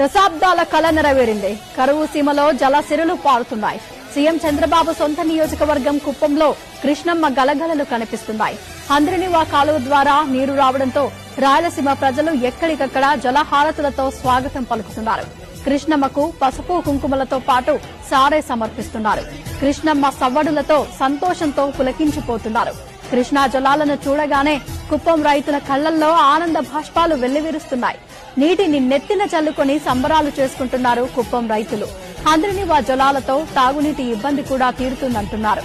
దశాబ్దాల కళ నెరవేరింది. కరువు సీమలో జలసిరులు పారుతున్నాయి. సీఎం చంద్రబాబు సొంత నియోజకవర్గం కుప్పంలో కృష్ణమ్మ గలగలలు కనిపిస్తున్నాయి. హంద్రినివా కాలువ ద్వారా నీరు రావడంతో రాయలసీమ ప్రజలు ఎక్కడికక్కడ జలహారతులతో స్వాగతం పలుకుతున్నారు. కృష్ణమ్మకు పసుపు కుంకుమలతో పాటు సారే సమర్పిస్తున్నారు. కృష్ణమ్మ సవ్వడులతో సంతోషంతో పులకించిపోతున్నారు. కృష్ణా జలాలను చూడగానే కుప్పం రైతుల కళ్ళల్లో ఆనంద భాష్పాలు వెల్లివిరుస్తున్నాయి. నీటిని నెత్తిన చల్లుకొని సంబరాలు చేసుకుంటున్నారు కుప్పం రైతులు. హంద్రినివా జలాలతో తాగునీటి ఇబ్బంది కూడా తీరుతుందంటున్నారు.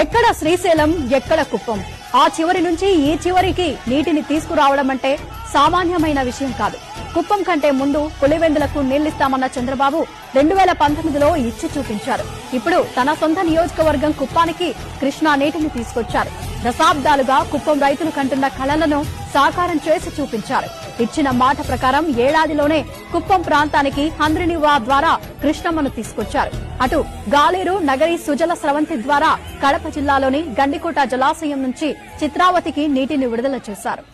ఎక్కడ శ్రీశైలం ఎక్కడ కుప్పం? ఆ చివరి నుంచి ఈ చివరికి నీటిని తీసుకురావడం అంటే సామాన్యమైన విషయం కాదు. కుప్పం కంటే ముందు పులివెందులకు నీళ్ళిస్తామన్న చంద్రబాబు రెండు వేల పంతొమ్మిదిలో ఇచ్చి చూపించారు. ఇప్పుడు తన సొంత నియోజకవర్గం కుప్పానికి కృష్ణా నీటిని తీసుకొచ్చారు. దశాబ్దాలుగా కుప్పం రైతులు కంటున్న కళలను సాకారం చేసి చూపించారు. ఇచ్చిన మాట ప్రకారం ఏడాదిలోనే కుప్పం ప్రాంతానికి హంద్రినివా ద్వారా కృష్ణమ్మను తీసుకొచ్చారు. అటు గాలేరు నగరి సుజల స్రవంతి ద్వారా కడప జిల్లాలోని గండికోట జలాశయం నుంచి చిత్రావతికి నీటిని విడుదల చేశారు.